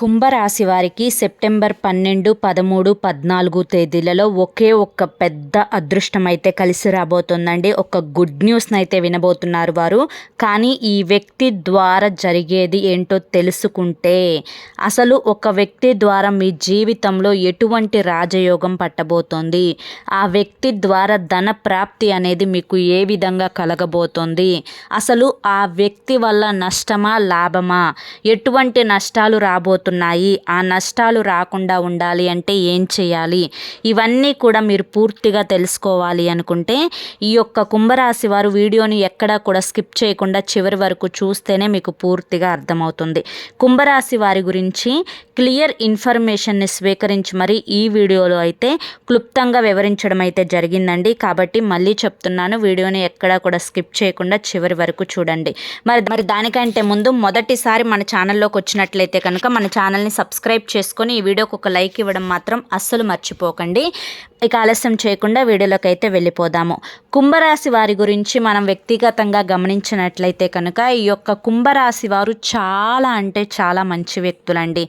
కుంభరాశి వారికి సెప్టెంబర్ పన్నెండు పదమూడు పద్నాలుగు తేదీలలో ఒకే ఒక్క పెద్ద అదృష్టం అయితే కలిసి రాబోతుందండి. ఒక గుడ్ న్యూస్ని అయితే వినబోతున్నారు వారు. కానీ ఈ వ్యక్తి ద్వారా జరిగేది ఏంటో తెలుసుకుంటే అసలు ఒక వ్యక్తి ద్వారా మీ జీవితంలో ఎటువంటి రాజయోగం పట్టబోతోంది? ఆ వ్యక్తి ద్వారా ధన ప్రాప్తి అనేది మీకు ఏ విధంగా కలగబోతోంది? అసలు ఆ వ్యక్తి వల్ల నష్టమా లాభమా? ఎటువంటి నష్టాలు రాబోతున్నాయి ఆ నష్టాలు రాకుండా ఉండాలి అంటే ఏం చేయాలి? ఇవన్నీ కూడా మీరు పూర్తిగా తెలుసుకోవాలి అనుకుంటే ఈ యొక్క కుంభరాశి వారు వీడియోని ఎక్కడా కూడా స్కిప్ చేయకుండా చివరి వరకు చూస్తేనే మీకు పూర్తిగా అర్థమవుతుంది. కుంభరాశి వారి గురించి క్లియర్ ఇన్ఫర్మేషన్ని స్వీకరించి మరి ఈ వీడియోలో అయితే క్లుప్తంగా వివరించడం అయితే జరిగిందండి. కాబట్టి మళ్ళీ చెప్తున్నాను వీడియోని ఎక్కడా కూడా స్కిప్ చేయకుండా చివరి వరకు చూడండి. మరి మరి దానికంటే ముందు మొదటిసారి మన ఛానల్లోకి వచ్చినట్లయితే కనుక మన ఛానల్ని సబ్స్క్రైబ్ చేసుకొని ఈ వీడియోకి ఒక లైక్ ఇవ్వడం మాత్రం అస్సలు మర్చిపోకండి. ఇక ఆలస్యం చేయకుండా వీడియోలోకి అయితే వెళ్ళిపోదాము. కుంభరాశి వారి గురించి మనం వ్యక్తిగతంగా గమనించినట్లయితే కనుక ఈ యొక్క కుంభరాశి వారు చాలా అంటే చాలా మంచి వ్యక్తులండి.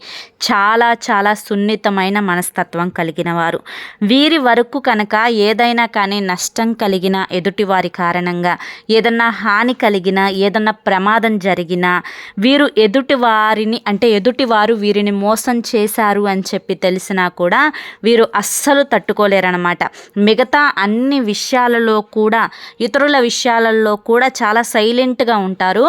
చాలా చాలా సున్నితమైన మనస్తత్వం కలిగిన వారు. వీరి వరకు కనుక ఏదైనా కానీ నష్టం కలిగిన ఎదుటి వారి కారణంగా ఏదన్నా హాని కలిగిన ఏదన్నా ప్రమాదం జరిగినా వీరు ఎదుటి వారిని అంటే ఎదుటి వారు వీరిని మోసం చేశారు అని చెప్పి తెలిసినా కూడా వీరు అస్సలు తట్టుకోలేరన్నమాట. మిగతా అన్ని విషయాలలో కూడా ఇతరుల విషయాలలో కూడా చాలా సైలెంట్గా ఉంటారు.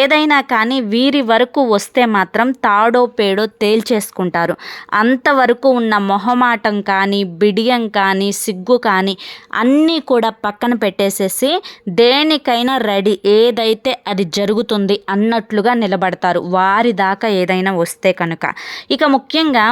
ఏదైనా కానీ వీరి వరకు వస్తే మాత్రం తాడో పేడో తేల్చేసుకుంటారు. అంతవరకు ఉన్న మొహమాటం కానీ బిడియం కానీ సిగ్గు కానీ అన్నీ కూడా పక్కన పెట్టేసేసి దేనికైనా రెడీ ఏదైతే అది జరుగుతుంది అన్నట్లుగా నిలబడతారు. వారి దాకా ఏదైనా వస్తే కనుక. ఇక ముఖ్యంగా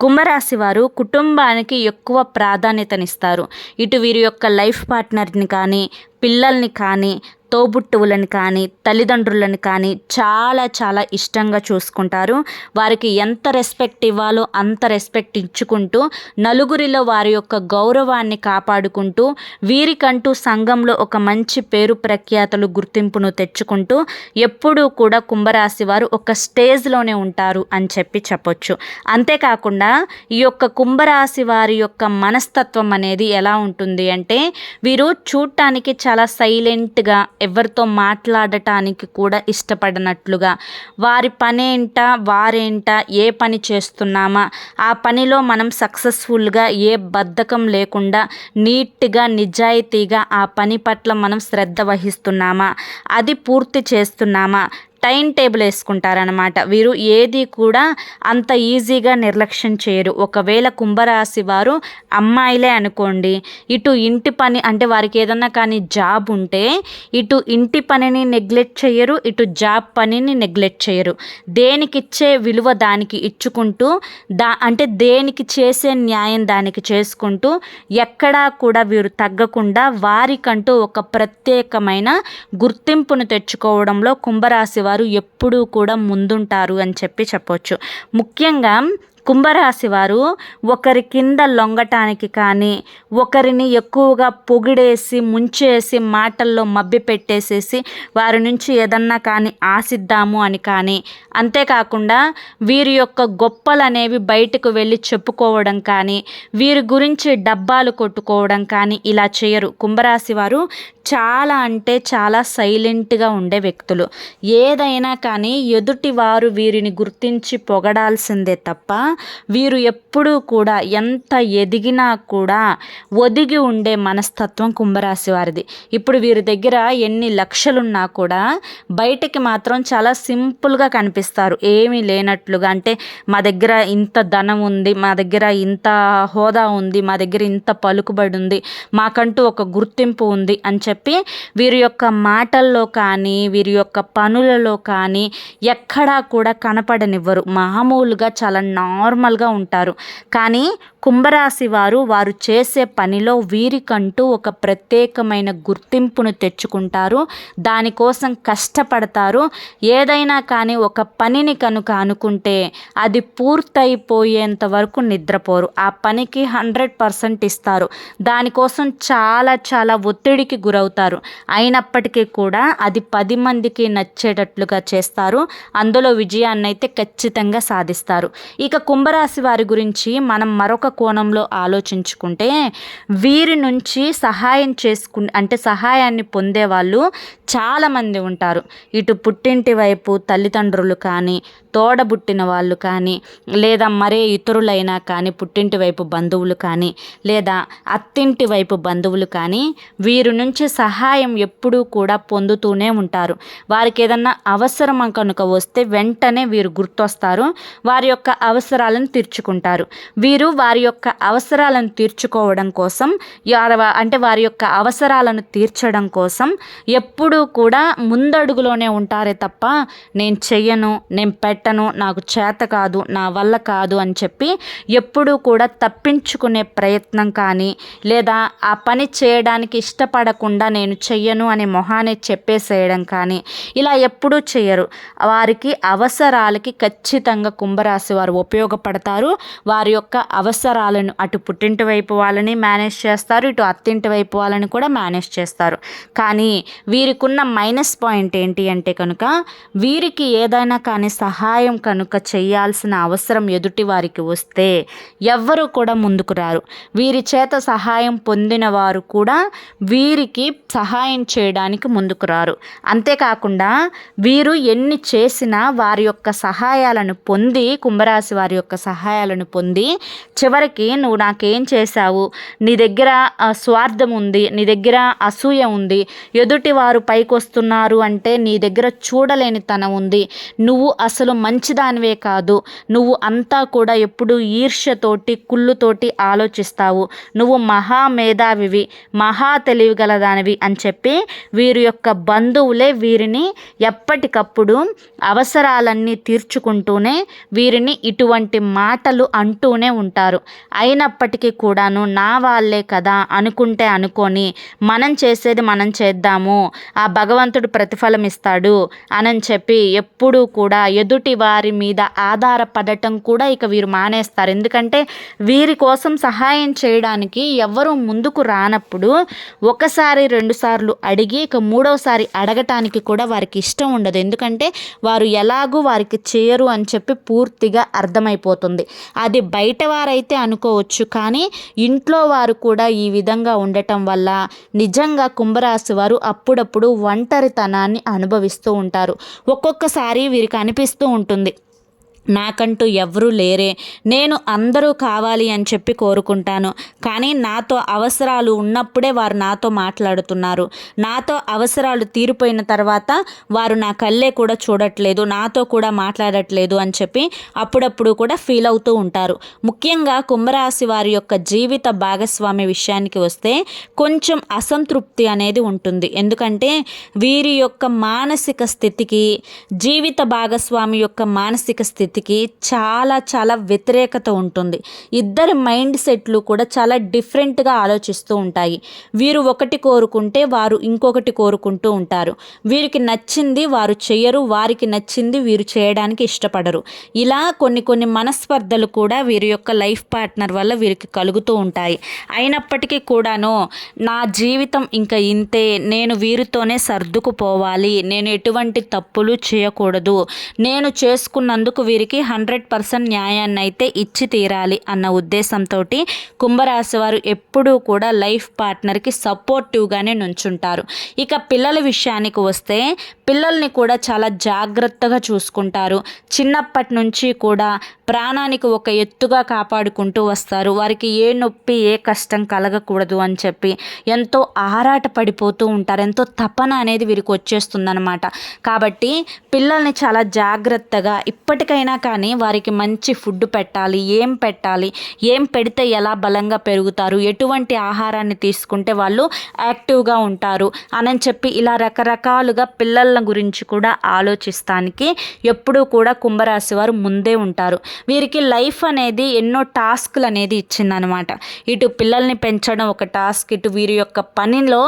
కుంభరాశి వారు కుటుంబానికి ఎక్కువ ప్రాధాన్యతనిస్తారు. ఇటు వీరి యొక్క లైఫ్ పార్ట్నర్ని కానీ పిల్లల్ని కానీ తోబుట్టువులను కానీ తల్లిదండ్రులను కానీ చాలా చాలా ఇష్టంగా చూసుకుంటారు. వారికి ఎంత రెస్పెక్ట్ ఇవ్వాలో అంత రెస్పెక్ట్ ఇచ్చుకుంటూ నలుగురిలో వారి యొక్క గౌరవాన్ని కాపాడుకుంటూ వీరికంటూ సంఘంలో ఒక మంచి పేరు ప్రఖ్యాతలు గుర్తింపును తెచ్చుకుంటూ ఎప్పుడూ కూడా కుంభరాశి వారు ఒక స్టేజ్లోనే ఉంటారు అని చెప్పి చెప్పొచ్చు. అంతేకాకుండా ఈ యొక్క కుంభరాశి వారి యొక్క మనస్తత్వం అనేది ఎలా ఉంటుంది అంటే వీరు చూడటానికి చాలా సైలెంట్గా ఎవరితో మాట్లాడటానికి కూడా ఇష్టపడినట్లుగా వారి పనేంట వారేంట ఏ పని చేస్తున్నామా ఆ పనిలో మనం సక్సెస్ఫుల్గా ఏ బద్ధకం లేకుండా నీట్గా నిజాయితీగా ఆ పని పట్ల మనం శ్రద్ధ వహిస్తున్నామా అది పూర్తి చేస్తున్నామా టైం టేబుల్ వేసుకుంటారనమాట వీరు ఏది కూడా అంత ఈజీగా నిర్లక్ష్యం చేయరు. ఒకవేళ కుంభరాశి వారు అమ్మాయిలే అనుకోండి ఇటు ఇంటి పని అంటే వారికి ఏదన్నా కానీ జాబ్ ఉంటే ఇటు ఇంటి పనిని నెగ్లెక్ట్ చేయరు ఇటు జాబ్ పనిని నెగ్లెక్ట్ చేయరు. దేనికి ఇచ్చే విలువ దానికి ఇచ్చుకుంటూ దా అంటే దేనికి చేసే న్యాయం దానికి చేసుకుంటూ ఎక్కడా కూడా వీరు తగ్గకుండా వారికంటూ ఒక ప్రత్యేకమైన గుర్తింపును తెచ్చుకోవడంలో కుంభరాశి వారు ఎప్పుడూ కూడా ముందుంటారు అని చెప్పి చెప్పొచ్చు. ముఖ్యంగా కుంభరాశి వారు ఒకరి కింద లొంగటానికి కానీ ఒకరిని ఎక్కువగా పొగిడేసి ముంచేసి మాటల్లో మభ్య పెట్టేసేసి వారి నుంచి ఏదన్నా కానీ ఆశిద్దాము అని కానీ. అంతేకాకుండా వీరి యొక్క గొప్పలు అనేవి బయటకు వెళ్ళి చెప్పుకోవడం కానీ వీరి గురించి డబ్బాలు కొట్టుకోవడం కానీ ఇలా చేయరు. కుంభరాశి వారు చాలా అంటే చాలా సైలెంట్గా ఉండే వ్యక్తులు. ఏదైనా కానీ ఎదుటి వారు వీరిని గుర్తించి పొగడాల్సిందే తప్ప వీరు ఎప్పుడూ కూడా ఎంత ఎదిగినా కూడా ఒదిగి ఉండే మనస్తత్వం కుంభరాశి వారిది. ఇప్పుడు వీరి దగ్గర ఎన్ని లక్షలున్నా కూడా బయటకి మాత్రం చాలా సింపుల్గా కనిపిస్తారు. ఏమీ లేనట్లుగా అంటే మా దగ్గర ఇంత ధనం ఉంది మా దగ్గర ఇంత హోదా ఉంది మా దగ్గర ఇంత పలుకుబడి ఉంది మాకంటూ ఒక గుర్తింపు ఉంది అని చెప్పి వీరి యొక్క మాటల్లో కానీ వీరి యొక్క పనులలో కానీ ఎక్కడా కూడా కనపడనివ్వరు. మామూలుగా చాలా నార్ నార్మల్గా ఉంటారు. కానీ కుంభరాశి వారు వారు చేసే పనిలో వీరికంటూ ఒక ప్రత్యేకమైన గుర్తింపును తెచ్చుకుంటారు. దానికోసం కష్టపడతారు. ఏదైనా కానీ ఒక పనిని కనుక అనుకుంటే అది పూర్తయిపోయేంత వరకు నిద్రపోరు. ఆ పనికి హండ్రెడ్ పర్సెంట్ ఇస్తారు. దానికోసం చాలా చాలా ఒత్తిడికి గురవుతారు. అయినప్పటికీ కూడా అది పది మందికి నచ్చేటట్లుగా చేస్తారు. అందులో విజయాన్ని అయితే ఖచ్చితంగా సాధిస్తారు. ఇక కుంభరాశి వారి గురించి మనం మరొక కోణంలో ఆలోచించుకుంటే వీరి నుంచి సహాయం చేసుకు అంటే సహాయాన్ని పొందేవాళ్ళు చాలామంది ఉంటారు. ఇటు పుట్టింటి వైపు తల్లిదండ్రులు కానీ తోడబుట్టిన వాళ్ళు కానీ లేదా మరే ఇతరులైనా కానీ పుట్టింటి వైపు బంధువులు కానీ లేదా అత్తింటి వైపు బంధువులు కానీ వీరి నుంచి సహాయం ఎప్పుడూ కూడా పొందుతూనే ఉంటారు. వారికి ఏదన్నా అవసరం కనుక వస్తే వెంటనే వీరు గుర్తొస్తారు. వారి యొక్క అవసరం అవసరాలను తీర్చుకుంటారు. వీరు వారి యొక్క అవసరాలను తీర్చుకోవడం కోసం అంటే వారి యొక్క అవసరాలను తీర్చడం కోసం ఎప్పుడూ కూడా ముందడుగులోనే ఉంటారే తప్ప నేను చెయ్యను నేను పెట్టను నాకు చేత కాదు నా వల్ల కాదు అని చెప్పి ఎప్పుడూ కూడా తప్పించుకునే ప్రయత్నం కానీ లేదా ఆ పని చేయడానికి ఇష్టపడకుండా నేను చెయ్యను అనే మొహానే చెప్పేసేయడం కానీ ఇలా ఎప్పుడూ చేయరు వారికి అవసరాలకి ఖచ్చితంగా కుంభరాశి వారు ఉపయోగపడతారు. వారి యొక్క అవసరాలను అటు పుట్టింటి వైపు వాళ్ళని మేనేజ్ చేస్తారు. ఇటు అత్తింటి వైపు వాళ్ళని కూడా మేనేజ్ చేస్తారు. కానీ వీరికున్న మైనస్ పాయింట్ ఏంటి అంటే కనుక వీరికి ఏదైనా కానీ సహాయం కనుక చేయాల్సిన అవసరం ఎదుటి వారికి వస్తే ఎవ్వరూ కూడా ముందుకు రారు. వీరి చేత సహాయం పొందిన వారు కూడా వీరికి సహాయం చేయడానికి ముందుకు రారు. అంతేకాకుండా వీరు ఎన్ని చేసినా వారి యొక్క సహాయాలను పొంది కుంభరాశి వారి యొక్క సహాయాలను పొంది చివరికి నువ్వు నాకేం చేశావు? నీ దగ్గర స్వార్థం ఉంది నీ దగ్గర అసూయ ఉంది. ఎదుటి వారు పైకి వస్తున్నారు అంటే నీ దగ్గర చూడలేని తనం ఉంది. నువ్వు అసలు మంచిదానివే కాదు. నువ్వు అంతా కూడా ఎప్పుడు ఈర్ష్యతోటి కుళ్ళుతోటి ఆలోచిస్తావు. నువ్వు మహా మేధావివి మహా తెలివిగల దానివి అని చెప్పి వీరి యొక్క బంధువులే వీరిని ఎప్పటికప్పుడు అవసరాలన్నీ తీర్చుకుంటూనే వీరిని ఇటువంటి మాటలు అంటూనే ఉంటారు. అయినప్పటికీ కూడాను నా వాళ్ళే కదా అనుకుంటే అనుకొని మనం చేసేది మనం చేద్దాము ఆ భగవంతుడు ప్రతిఫలం ఇస్తాడు అని చెప్పి ఎప్పుడూ కూడా ఎదుటి వారి మీద ఆధారపడటం కూడా ఇక వీరు మానేస్తారు. ఎందుకంటే వీరి కోసం సహాయం చేయడానికి ఎవరు ముందుకు రానప్పుడు ఒకసారి రెండుసార్లు అడిగి ఇక మూడవసారి అడగటానికి కూడా వారికి ఇష్టం ఉండదు. ఎందుకంటే వారు ఎలాగూ వారికి చేయరు అని చెప్పి పూర్తిగా అర్థమై అర్థమైపోతుంది అది బయట వారైతే అనుకోవచ్చు కానీ ఇంట్లో వారు కూడా ఈ విధంగా ఉండటం వల్ల నిజంగా కుంభరాశి వారు అప్పుడప్పుడు ఒంటరితనాన్ని అనుభవిస్తూ ఉంటారు. ఒక్కొక్కసారి వీరికి అనిపిస్తూ ఉంటుంది. నాకంటూ ఎవరూ లేరే. నేను అందరూ కావాలి అని చెప్పి కోరుకుంటాను. కానీ నాతో అవసరాలు ఉన్నప్పుడే వారు నాతో మాట్లాడుతున్నారు. నాతో అవసరాలు తీరిపోయిన తర్వాత వారు నా కళ్ళే కూడా చూడట్లేదు నాతో కూడా మాట్లాడట్లేదు అని చెప్పి అప్పుడప్పుడు కూడా ఫీల్ అవుతూ ఉంటారు. ముఖ్యంగా కుంభరాశి వారి యొక్క జీవిత భాగస్వామి విషయానికి వస్తే కొంచెం అసంతృప్తి అనేది ఉంటుంది. ఎందుకంటే వీరి యొక్క మానసిక స్థితికి జీవిత భాగస్వామి యొక్క మానసిక స్థితి వ్యక్తికి చాలా చాలా వ్యతిరేకత ఉంటుంది. ఇద్దరి మైండ్ సెట్లు కూడా చాలా డిఫరెంట్గా ఆలోచిస్తూ ఉంటాయి. వీరు ఒకటి కోరుకుంటే వారు ఇంకొకటి కోరుకుంటూ ఉంటారు. వీరికి నచ్చింది వారు చేయరు వారికి నచ్చింది వీరు చేయడానికి ఇష్టపడరు. ఇలా కొన్ని కొన్ని మనస్పర్ధలు కూడా వీరి యొక్క లైఫ్ పార్ట్నర్ వల్ల వీరికి కలుగుతూ ఉంటాయి. అయినప్పటికీ కూడాను నా జీవితం ఇంకా ఇంతే నేను వీరితోనే సర్దుకుపోవాలి నేను ఎటువంటి తప్పులు చేయకూడదు నేను చేసుకున్నందుకు వీరికి హండ్రెడ్ పర్సెంట్ న్యాయాన్ని అయితే ఇచ్చి తీరాలి అన్న ఉద్దేశంతో కుంభరాశి వారు ఎప్పుడూ కూడా లైఫ్ పార్ట్నర్కి సపోర్టివ్గానే నుంచుంటారు. ఇక పిల్లల విషయానికి వస్తే పిల్లల్ని కూడా చాలా జాగ్రత్తగా చూసుకుంటారు. చిన్నప్పటి నుంచి కూడా ప్రాణానికి ఒక ఎత్తుగా కాపాడుకుంటూ వస్తారు. వారికి ఏ నొప్పి ఏ కష్టం కలగకూడదు అని చెప్పి ఎంతో ఆరాట పడిపోతూ ఉంటారు. ఎంతో తపన అనేది వీరికి వచ్చేస్తుందన్నమాట. కాబట్టి పిల్లల్ని చాలా జాగ్రత్తగా ఇప్పటికైనా కానీ వారికి మంచి ఫుడ్ పెట్టాలి ఏం పెట్టాలి ఏం పెడితే ఎలా బలంగా పెరుగుతారు ఎటువంటి ఆహారాన్ని తీసుకుంటే వాళ్ళు యాక్టివ్గా ఉంటారు. అని చెప్పి ఇలా రకరకాలుగా పిల్లల పిల్లల గురించి కూడా ఆలోచిస్తానికి ఎప్పుడూ కూడా కుంభరాశి వారు ముందే ఉంటారు. వీరికి లైఫ్ అనేది ఎన్నో టాస్క్లు అనేది ఇచ్చిందనమాట. ఇటు పిల్లల్ని పెంచడం ఒక టాస్క్ ఇటు వీరి యొక్క పనిలో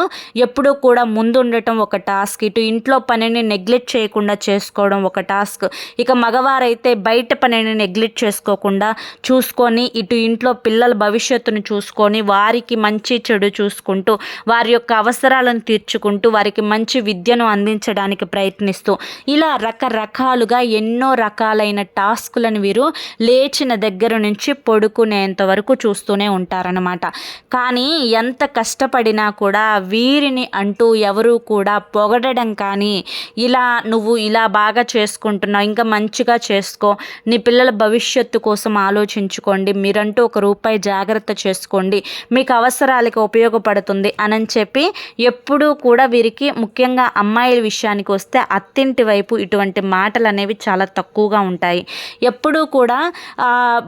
ఎప్పుడూ కూడా ముందు ఉండటం ఒక టాస్క్ ఇటు ఇంట్లో పనిని నెగ్లెక్ట్ చేయకుండా చేసుకోవడం ఒక టాస్క్. ఇక మగవారైతే బయట పనిని నెగ్లెక్ట్ చేసుకోకుండా చూసుకొని ఇటు ఇంట్లో పిల్లల భవిష్యత్తును చూసుకొని వారికి మంచి చెడు చూసుకుంటూ వారి యొక్క అవసరాలను తీర్చుకుంటూ వారికి మంచి విద్యను అందించడానికి ప్రయత్నిస్తూ ఇలా రకరకాలుగా ఎన్నో రకాలైన టాస్కులను వీరు లేచిన దగ్గర నుంచి పడుకునేంత వరకు చూస్తూనే ఉంటారనమాట కానీ ఎంత కష్టపడినా కూడా వీరిని అంటూ ఎవరు కూడా పొగడడం కానీ ఇలా నువ్వు ఇలా బాగా చేసుకుంటున్నావు ఇంకా మంచిగా చేసుకో నీ పిల్లల భవిష్యత్తు కోసం ఆలోచించుకోండి మీరంటూ ఒక రూపాయి జాగ్రత్త చేసుకోండి మీకు అవసరాలకి ఉపయోగపడుతుంది అని చెప్పి ఎప్పుడూ కూడా వీరికి ముఖ్యంగా అమ్మాయిల విషయానికి వస్తే అత్తింటి వైపు ఇటువంటి మాటలు అనేవి చాలా తక్కువగా ఉంటాయి. ఎప్పుడూ కూడా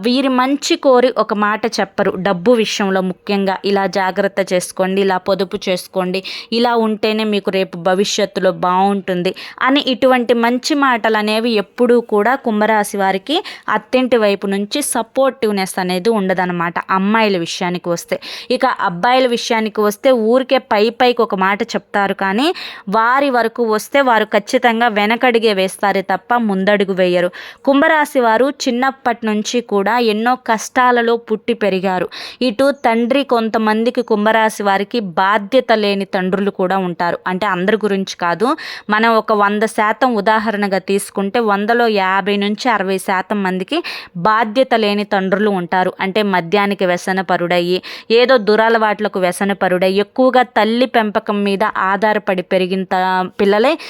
వీరి మంచి కోరి ఒక మాట చెప్పరు. డబ్బు విషయంలో ముఖ్యంగా ఇలా జాగ్రత్త చేసుకోండి ఇలా పొదుపు చేసుకోండి ఇలా ఉంటేనే మీకు రేపు భవిష్యత్తులో బాగుంటుంది అని ఇటువంటి మంచి మాటలు అనేవి ఎప్పుడూ కూడా కుంభరాశి వారికి అత్తింటి వైపు నుంచి సపోర్టివ్నెస్ అనేది ఉండదన్నమాట. అమ్మాయిల విషయానికి వస్తే. ఇక అబ్బాయిల విషయానికి వస్తే ఊరికే పై పైకి ఒక మాట చెప్తారు కానీ వారి వరకు వస్తే వారు ఖచ్చితంగా వెనకడిగే వేస్తారే తప్ప ముందడుగు వేయరు. కుంభరాశి వారు చిన్నప్పటి నుంచి కూడా ఎన్నో కష్టాలలో పుట్టి పెరిగారు. ఇటు తండ్రి కొంతమందికి కుంభరాశి వారికి బాధ్యత లేని తండ్రులు కూడా ఉంటారు. అంటే అందరి గురించి కాదు మనం ఒక వంద శాతం ఉదాహరణగా తీసుకుంటే వందలో యాభై నుంచి అరవై శాతం మందికి బాధ్యత లేని తండ్రులు ఉంటారు. అంటే మద్యానికి వ్యసనపరుడయ్యి ఏదో దురలవాట్లకు వ్యసనపరుడయ్యి ఎక్కువగా తల్లి పెంపకం మీద ఆధారపడి పెరిగిన పిల్లలే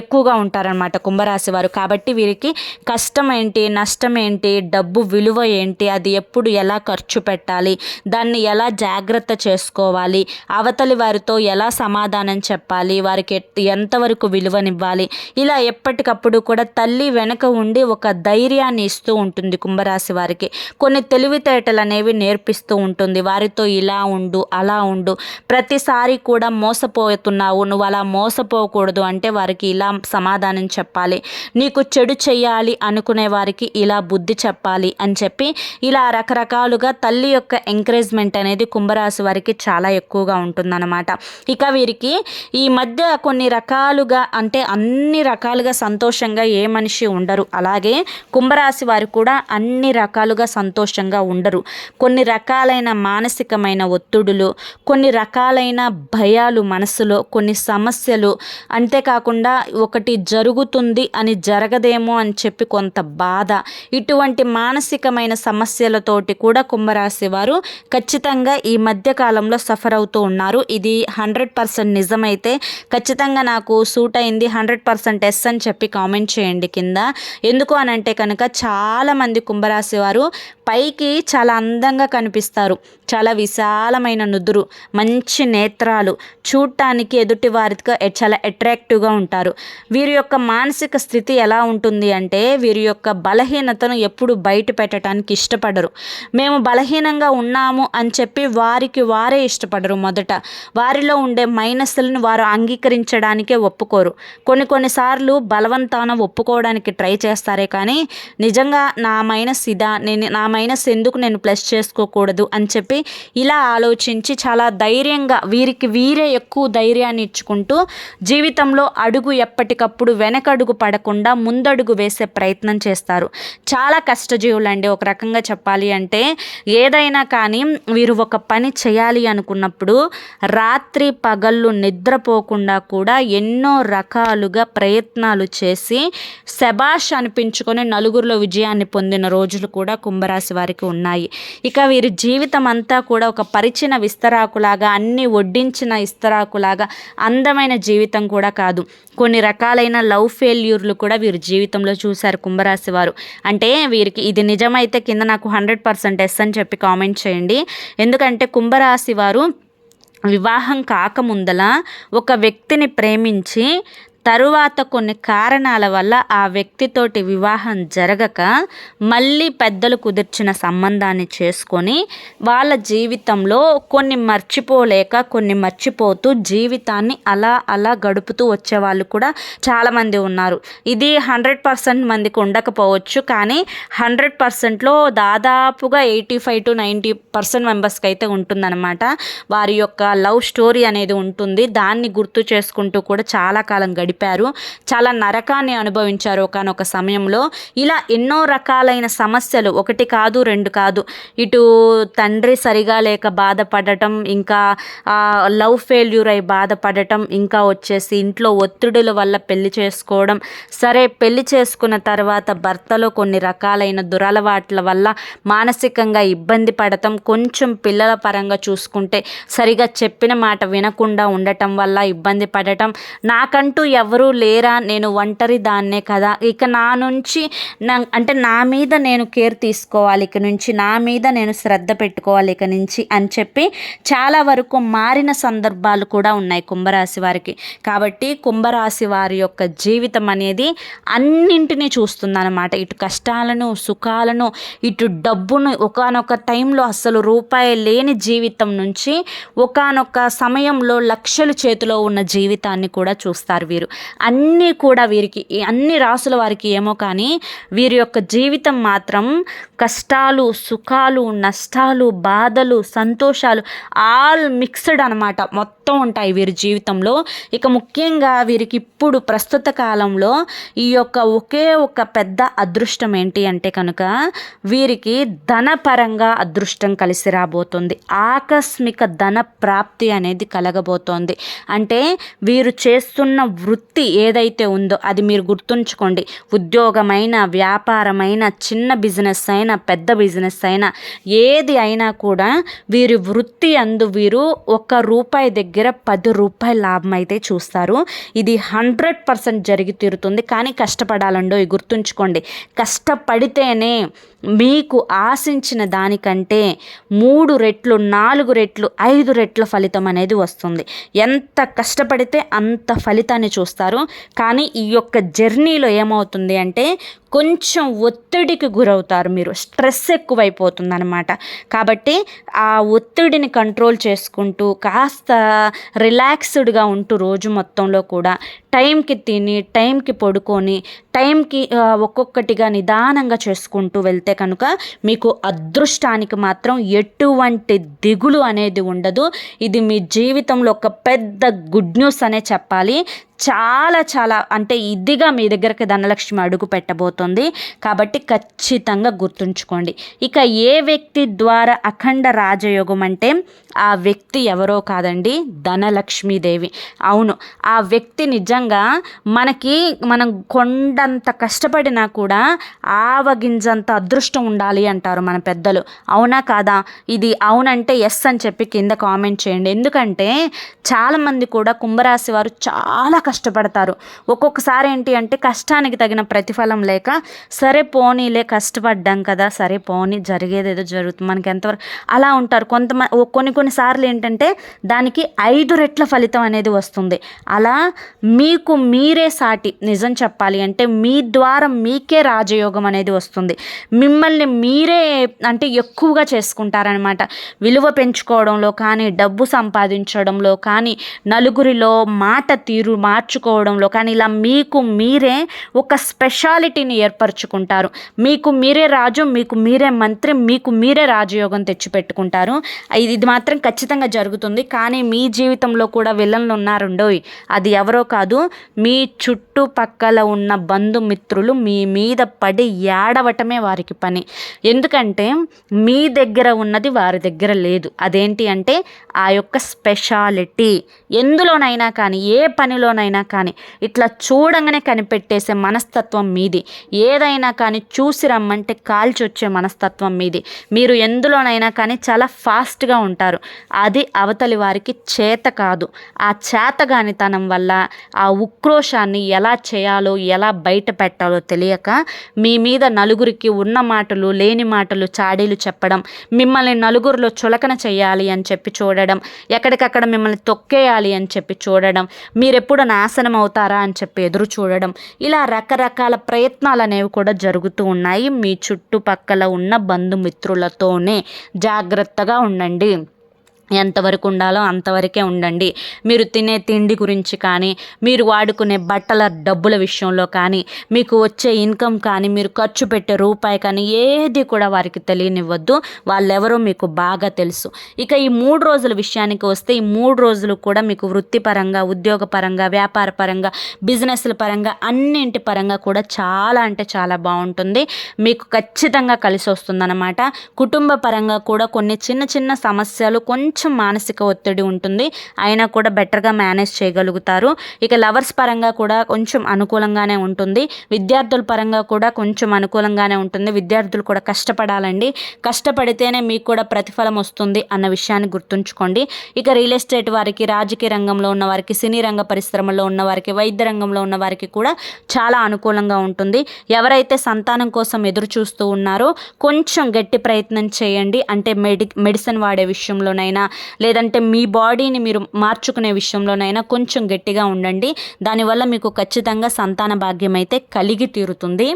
ఎక్కువగా ఉంటారనమాట కుంభరాశి వారు. కాబట్టి వీరికి కష్టం ఏంటి నష్టం ఏంటి డబ్బు విలువ ఏంటి అది ఎప్పుడు ఎలా ఖర్చు పెట్టాలి దాన్ని ఎలా జాగ్రత్త చేసుకోవాలి అవతలి వారితో ఎలా సమాధానం చెప్పాలి వారికి ఎంతవరకు విలువనివ్వాలి ఇలా ఎప్పటికప్పుడు కూడా తల్లి వెనక ఉండి ఒక ధైర్యాన్ని ఇస్తూ ఉంటుంది కుంభరాశి వారికి. కొన్ని తెలివితేటలు అనేవి నేర్పిస్తూ ఉంటుంది. వారితో ఇలా ఉండు అలా ఉండు ప్రతిసారి కూడా మోసపోతున్నావు నువ్వు అలా మోసపోకూడదు అంటే వారి వారికి ఇలా సమాధానం చెప్పాలి. నీకు చెడు చేయాలి అనుకునే వారికి ఇలా బుద్ధి చెప్పాలి అని చెప్పి ఇలా రకరకాలుగా తల్లి యొక్క ఎంకరేజ్మెంట్ అనేది కుంభరాశి వారికి చాలా ఎక్కువగా ఉంటుందన్నమాట. ఇక వీరికి ఈ మధ్య కొన్ని రకాలుగా అంటే అన్ని రకాలుగా సంతోషంగా ఏ మనిషి ఉండరు. అలాగే కుంభరాశి వారు కూడా అన్ని రకాలుగా సంతోషంగా ఉండరు. కొన్ని రకాలైన మానసికమైన ఒత్తిడులు కొన్ని రకాలైన భయాలు మనసులో కొన్ని సమస్యలు అంతేకాకుండా కాకుండా ఒకటి జరుగుతుంది అని జరగదేమో అని చెప్పి కొంత బాధ. ఇటువంటి మానసికమైన సమస్యలతోటి కూడా కుంభరాశి వారు ఖచ్చితంగా ఈ మధ్యకాలంలో సఫర్ అవుతూ ఉన్నారు. ఇది హండ్రెడ్ పర్సెంట్ నిజమైతే ఖచ్చితంగా నాకు సూట్ అయింది. హండ్రెడ్ పర్సెంట్ ఎస్ అని చెప్పి కామెంట్ చేయండి కింద. ఎందుకు అని అంటే కనుక చాలామంది కుంభరాశి వారు పైకి చాలా అందంగా కనిపిస్తారు. చాలా విశాలమైన నుదురు మంచి నేత్రాలు చూడటానికి ఎదుటి వారిగా చాలా అట్రాక్టివ్గా ఉంటారు. వీరి యొక్క మానసిక స్థితి ఎలా ఉంటుంది అంటే వీరి యొక్క బలహీనతను ఎప్పుడు బయట పెట్టడానికి ఇష్టపడరు. మేము బలహీనంగా ఉన్నాము అని చెప్పి వారికి వారే ఇష్టపడరు మొదట. వారిలో ఉండే మైనస్లను వారు అంగీకరించడానికే ఒప్పుకోరు. కొన్ని కొన్నిసార్లు బలవంతాన ఒప్పుకోవడానికి ట్రై చేస్తారే కానీ నిజంగా నా మైనస్ ఇదా? నేను నా మైనస్ ఎందుకు నేను ప్లస్ చేసుకోకూడదు? అని చెప్పి ఇలా ఆలోచించి చాలా ధైర్యంగా వీరికి వీరే ఎక్కువ ధైర్యాన్ని ఇచ్చుకుంటూ జీవితంలో అడుగు ఎప్పటికప్పుడు వెనకడుగు పడకుండా ముందడుగు వేసే ప్రయత్నం చేస్తారు. చాలా కష్టజీవులండి ఒక రకంగా చెప్పాలి అంటే ఏదైనా కానీ వీరు ఒక పని చేయాలి అనుకున్నప్పుడు రాత్రి పగళ్ళు నిద్రపోకుండా కూడా ఎన్నో రకాలుగా ప్రయత్నాలు చేసి శబాష్ అనిపించుకొని నలుగురిలో విజయాన్ని పొందిన రోజులు కూడా కుంభరాశి వారికి ఉన్నాయి. ఇక వీరి జీవితం అంతా కూడా ఒక పరిచిన విస్తరాకులాగా అన్ని వడ్డించిన ఇస్తరాకులాగా అందమైన జీవితం కూడా కాదు. కొన్ని రకాలైన లవ్ ఫెయిల్యూర్లు కూడా వీరు జీవితంలో చూశారు కుంభరాశి వారు. అంటే వీరికి ఇది నిజమైతే కింద నాకు హండ్రెడ్ పర్సెంట్ ఎస్ అని చెప్పి కామెంట్ చేయండి. ఎందుకంటే కుంభరాశి వారు వివాహం కాకముందల ఒక వ్యక్తిని ప్రేమించి తరువాత కొన్ని కారణాల వల్ల ఆ వ్యక్తితోటి వివాహం జరగక మళ్ళీ పెద్దలు కుదిర్చిన సంబంధాన్ని చేసుకొని వాళ్ళ జీవితంలో కొన్ని మర్చిపోలేక కొన్ని మర్చిపోతూ జీవితాన్ని అలా అలా గడుపుతూ వచ్చే వాళ్ళు కూడా చాలామంది ఉన్నారు. ఇది హండ్రెడ్ పర్సెంట్ మందికి ఉండకపోవచ్చు కానీ హండ్రెడ్ పర్సెంట్లో దాదాపుగా eighty five to ninety percent మెంబర్స్కి అయితే ఉంటుందన్నమాట. వారి యొక్క లవ్ స్టోరీ అనేది ఉంటుంది. దాన్ని గుర్తు చేసుకుంటూ కూడా చాలా కాలం గడిపారు చాలా నరకాన్ని అనుభవించారు ఒకనొక సమయంలో. ఇలా ఎన్నో రకాలైన సమస్యలు ఒకటి కాదు రెండు కాదు. ఇటు తండ్రి సరిగా లేక బాధపడటం ఇంకా లవ్ ఫెయిల్యూర్ అయి బాధపడటం ఇంకా వచ్చేసి ఇంట్లో ఒత్తిడుల వల్ల పెళ్ళి చేసుకోవడం. సరే పెళ్ళి చేసుకున్న తర్వాత భర్తలో కొన్ని రకాలైన దురలవాట్ల వల్ల మానసికంగా ఇబ్బంది పడటం కొంచెం పిల్లల పరంగా చూసుకుంటే సరిగా చెప్పిన మాట వినకుండా ఉండటం వల్ల ఇబ్బంది పడటం. నాకంటూ ఎవరూ లేరా? నేను ఒంటరి దాన్నే కదా. ఇక నా నుంచి నా అంటే నా మీద నేను కేర్ తీసుకోవాలి. ఇక నుంచి నా మీద నేను శ్రద్ధ పెట్టుకోవాలి. ఇక నుంచి అని చెప్పి చాలా వరకు మారిన సందర్భాలు కూడా ఉన్నాయి కుంభరాశి వారికి. కాబట్టి కుంభరాశి వారి యొక్క జీవితం అనేది అన్నింటినీ చూస్తుందన్నమాట. ఇటు కష్టాలను సుఖాలను ఇటు డబ్బును ఒకనొక టైంలో అసలు రూపాయి లేని జీవితం నుంచి ఒకనొక సమయంలో లక్షలు చేతిలో ఉన్న జీవితాన్ని కూడా చూస్తారు వీరు. అన్నీ కూడా వీరికి అన్ని రాసుల వారికి ఏమో కానీ వీరి యొక్క జీవితం మాత్రం కష్టాలు సుఖాలు నష్టాలు బాధలు సంతోషాలు ఆల్ మిక్స్డ్ అనమాట. మొత్తం ఉంటాయి వీరి జీవితంలో. ఇక ముఖ్యంగా వీరికి ఇప్పుడు ప్రస్తుత కాలంలో ఈ యొక్క ఒకే ఒక పెద్ద అదృష్టం ఏంటి అంటే కనుక వీరికి ధనపరంగా అదృష్టం కలిసి రాబోతుంది. ఆకస్మిక ధన ప్రాప్తి అనేది కలగబోతోంది. అంటే వీరు చేస్తున్న వృత్తి ఏదైతే ఉందో అది మీరు గుర్తుంచుకోండి. ఉద్యోగమైన వ్యాపారమైన చిన్న బిజినెస్ అయినా పెద్ద బిజినెస్ అయినా ఏది అయినా కూడా వీరి వృత్తి అందు వీరు ఒక రూపాయి దగ్గర దగ్గర పది రూపాయల లాభం అయితే చూస్తారు. ఇది హండ్రెడ్ పర్సెంట్ జరిగి తీరుతుంది. కానీ కష్టపడాలండో గుర్తుంచుకోండి. కష్టపడితేనే మీకు ఆశించిన దానికంటే మూడు రెట్లు నాలుగు రెట్లు ఐదు రెట్ల ఫలితం అనేది వస్తుంది. ఎంత కష్టపడితే అంత ఫలితాన్ని చూస్తారు. కానీ ఈ యొక్క జర్నీలో ఏమవుతుంది అంటే కొంచెం ఒత్తిడికి గురవుతారు మీరు. స్ట్రెస్ ఎక్కువైపోతుందనమాట కాబట్టి ఆ ఒత్తిడిని కంట్రోల్ చేసుకుంటూ కాస్త రిలాక్స్డ్గా ఉంటూ రోజు మొత్తంలో కూడా టైంకి తిని టైంకి పడుకొని టైంకి ఒక్కొక్కటిగా నిదానంగా చేసుకుంటూ వెళ్తే కనుక మీకు అదృష్టానికి మాత్రం ఎటువంటి దిగులు అనేది ఉండదు. ఇది మీ జీవితంలో ఒక పెద్ద గుడ్ న్యూస్ అనే చెప్పాలి. చాలా చాలా అంటే ఇదిగా మీ దగ్గరికి ధనలక్ష్మి అడుగు పెట్టబోతోంది. కాబట్టి ఖచ్చితంగా గుర్తుంచుకోండి. ఇక ఏ వ్యక్తి ద్వారా అఖండ రాజయోగం అంటే ఆ వ్యక్తి ఎవరో కాదండి ధనలక్ష్మీదేవి. అవును ఆ వ్యక్తి నిజంగా మనకి మనం కొండ అంత కష్టపడినా కూడా ఆవగింజంత అదృష్టం ఉండాలి అంటారు మన పెద్దలు. అవునా కాదా? ఇది అవునంటే ఎస్ అని చెప్పి కింద కామెంట్ చేయండి. ఎందుకంటే చాలామంది కూడా కుంభరాశి వారు చాలా కష్టపడతారు. ఒక్కొక్కసారి ఏంటి అంటే కష్టానికి తగిన ప్రతిఫలం లేక సరే పోనీలే కష్టపడ్డాం కదా సరే పోనీ జరిగేది ఏదో జరుగుతుంది మనకి ఎంతవరకు అలా ఉంటారు. కొంతమంది కొన్ని కొన్నిసార్లు ఏంటంటే దానికి ఐదు రెట్ల ఫలితం అనేది వస్తుంది. అలా మీకు మీరే సాటి నిజం చెప్పాలి అంటే మీ ద్వారా మీకే రాజయోగం అనేది వస్తుంది. మిమ్మల్ని మీరే అంటే ఎక్కువగా చేసుకుంటారనమాట విలువ పెంచుకోవడంలో కానీ డబ్బు సంపాదించడంలో కానీ నలుగురిలో మాట తీరు మార్చుకోవడంలో కానీ ఇలా మీకు మీరే ఒక స్పెషాలిటీని ఏర్పరచుకుంటారు. మీకు మీరే రాజు మీకు మీరే మంత్రి మీకు మీరే రాజయోగం తెచ్చిపెట్టుకుంటారు. ఇది మాత్రం ఖచ్చితంగా జరుగుతుంది. కానీ మీ జీవితంలో కూడా విలన్లు ఉన్నారుండోయ్. అది ఎవరో కాదు. మీ చుట్టుపక్కల ఉన్న బంధుమిత్రులు మీ మీద పడి ఏడవటమే వారికి పని. ఎందుకంటే మీ దగ్గర ఉన్నది వారి దగ్గర లేదు. అదేంటి అంటే ఆ యొక్క స్పెషాలిటీ. ఎందులోనైనా కానీ ఏ పనిలోనైనా కానీ ఇట్లా చూడంగానే కనిపెట్టేసే మనస్తత్వం మీది. ఏదైనా కానీ చూసి రమ్మంటే కాల్చి వచ్చే మనస్తత్వం మీది. మీరు ఎందులోనైనా కానీ చాలా ఫాస్ట్గా ఉంటారు. అది అవతలి వారికి చేత కాదు. ఆ చేతగానితనం వల్ల ఆ ఉక్రోషాన్ని ఎలా చేయాలో ఎలా బయట బయట పెట్టాలో తెలియక మీ మీద నలుగురికి ఉన్న మాటలు లేని మాటలు చాడీలు చెప్పడం మిమ్మల్ని నలుగురిలో చులకన చేయాలి అని చెప్పి చూడడం ఎక్కడికక్కడ మిమ్మల్ని తొక్కేయాలి అని చెప్పి చూడడం మీరెప్పుడు నాశనం అవుతారా అని చెప్పి ఎదురు చూడడం ఇలా రకరకాల ప్రయత్నాలు అనేవి కూడా జరుగుతూ ఉన్నాయి. మీ చుట్టుపక్కల ఉన్న బంధుమిత్రులతోనే జాగ్రత్తగా ఉండండి. ఎంతవరకు ఉండాలో అంతవరకే ఉండండి. మీరు తినే తిండి గురించి కానీ మీరు వాడుకునే బట్టల డబ్బుల విషయంలో కానీ మీకు వచ్చే ఇన్కమ్ కానీ మీరు ఖర్చు పెట్టే రూపాయి కానీ ఏది కూడా వారికి తెలియనివ్వద్దు. వాళ్ళెవరో మీకు బాగా తెలుసు. ఇక ఈ మూడు రోజుల విషయానికి వస్తే ఈ మూడు రోజులు కూడా మీకు వృత్తిపరంగా ఉద్యోగపరంగా వ్యాపార పరంగా బిజినెస్ల పరంగా అన్నింటి పరంగా కూడా చాలా అంటే చాలా బాగుంటుంది. మీకు ఖచ్చితంగా కలిసి వస్తుందన్నమాట. కుటుంబ పరంగా కూడా కొన్ని చిన్న చిన్న సమస్యలు కొంచెం కొంచెం మానసిక ఒత్తిడి ఉంటుంది. అయినా కూడా బెటర్గా మేనేజ్ చేయగలుగుతారు. ఇక లవర్స్ పరంగా కూడా కొంచెం అనుకూలంగానే ఉంటుంది. విద్యార్థుల పరంగా కూడా కొంచెం అనుకూలంగానే ఉంటుంది. విద్యార్థులు కూడా కష్టపడాలండి. కష్టపడితేనే మీకు కూడా ప్రతిఫలం వస్తుంది అన్న విషయాన్ని గుర్తుంచుకోండి. ఇక రియల్ ఎస్టేట్ వారికి రాజకీయ రంగంలో ఉన్న వారికి సినీ రంగ పరిశ్రమలో ఉన్న వారికి వైద్య రంగంలో ఉన్న వారికి కూడా చాలా అనుకూలంగా ఉంటుంది. ఎవరైతే సంతానం కోసం ఎదురు చూస్తూ ఉన్నారో కొంచెం గట్టి ప్రయత్నం చేయండి. అంటే మెడి మెడిసిన్ వాడే విషయంలోనైనా లేదంటే మీ బాడీని మీరు మార్చుకునే విషయంలోనైనా కొంచెం గట్టిగా ఉండండి. దానివల్ల మీకు ఖచ్చితంగా సంతాన భాగ్యం అయితే కలిగి తీరుతుంది.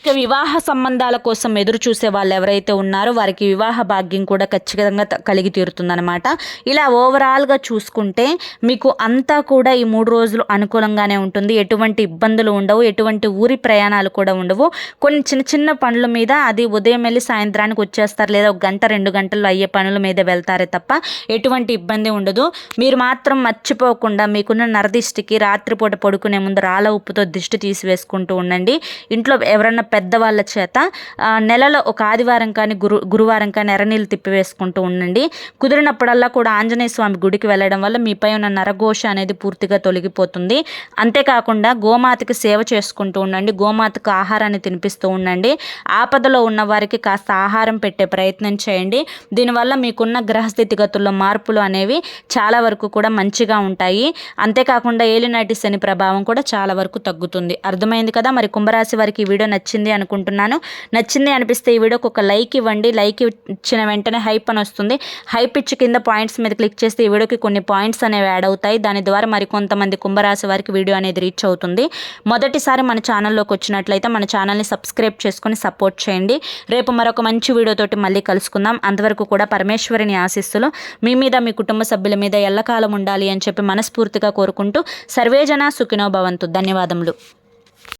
ఇక వివాహ సంబంధాల కోసం ఎదురు చూసే వాళ్ళు ఎవరైతే ఉన్నారో వారికి వివాహ భాగ్యం కూడా ఖచ్చితంగా కలిగి తీరుతుందనమాట ఇలా ఓవరాల్గా చూసుకుంటే మీకు అంతా కూడా ఈ మూడు రోజులు అనుకూలంగానే ఉంటుంది. ఎటువంటి ఇబ్బందులు ఉండవు. ఎటువంటి ఊరి ప్రయాణాలు కూడా ఉండవు. కొన్ని చిన్న చిన్న పనుల మీద అది ఉదయం వెళ్ళి సాయంత్రానికి వచ్చేస్తారు లేదా ఒక గంట రెండు గంటల్లో అయ్యే పనుల మీద వెళ్తారే తప్ప ఎటువంటి ఇబ్బంది ఉండదు. మీరు మాత్రం మర్చిపోకుండా మీకున్న నరదిష్టికి రాత్రిపూట పడుకునే ముందు రాళ్ళ ఉప్పుతో దిష్టి తీసివేసుకుంటూ ఉండండి. ఇంట్లో ఎవరన్నా పెద్దవాళ్ళ చేత నెలలో ఒక ఆదివారం కానీ గురు గురువారం కానీ ఎర్రనీళ్ళు తిప్పివేసుకుంటూ ఉండండి. కుదిరినప్పుడల్లా కూడా ఆంజనేయ స్వామి గుడికి వెళ్ళడం వల్ల మీపై ఉన్న నరఘోష అనేది పూర్తిగా తొలగిపోతుంది. అంతేకాకుండా గోమాతకి సేవ చేసుకుంటూ ఉండండి. గోమాతకు ఆహారాన్ని తినిపిస్తూ ఉండండి. ఆపదలో ఉన్న వారికి కాస్త ఆహారం పెట్టే ప్రయత్నం చేయండి. దీనివల్ల మీకున్న గ్రహస్థితిగతుల్లో మార్పులు అనేవి చాలా వరకు కూడా మంచిగా ఉంటాయి. అంతేకాకుండా ఏలినాటి శని ప్రభావం కూడా చాలా వరకు తగ్గుతుంది. అర్థమైంది కదా? మరి కుంభరాశి వారికి ఈ వీడియో నచ్చింది అనుకుంటున్నాను. నచ్చింది అనిపిస్తే ఈ వీడియోకి ఒక లైక్ ఇవ్వండి. లైక్ ఇచ్చిన వెంటనే హైప్ అని వస్తుంది. హైప్ ఇచ్చి కింద పాయింట్స్ మీద క్లిక్ చేస్తే ఈ వీడియోకి కొన్ని పాయింట్స్ అనేవి యాడ్ అవుతాయి. దాని ద్వారా మరి కొంతమంది కుంభరాశి వారికి వీడియో అనేది రీచ్ అవుతుంది. మొదటిసారి మన ఛానల్లోకి వచ్చినట్లయితే మన ఛానల్ని సబ్స్క్రైబ్ చేసుకొని సపోర్ట్ చేయండి. రేపు మరొక మంచి వీడియోతోటి మళ్ళీ కలుసుకుందాం. అంతవరకు కూడా పరమేశ్వరిని ఆశిస్సులు. మీ మీద మీ కుటుంబ సభ్యుల మీద ఎల్లకాలం ఉండాలి అని చెప్పి మనస్ఫూర్తిగా కోరుకుంటూ సర్వేజన సుఖినో భవంతు. ధన్యవాదములు.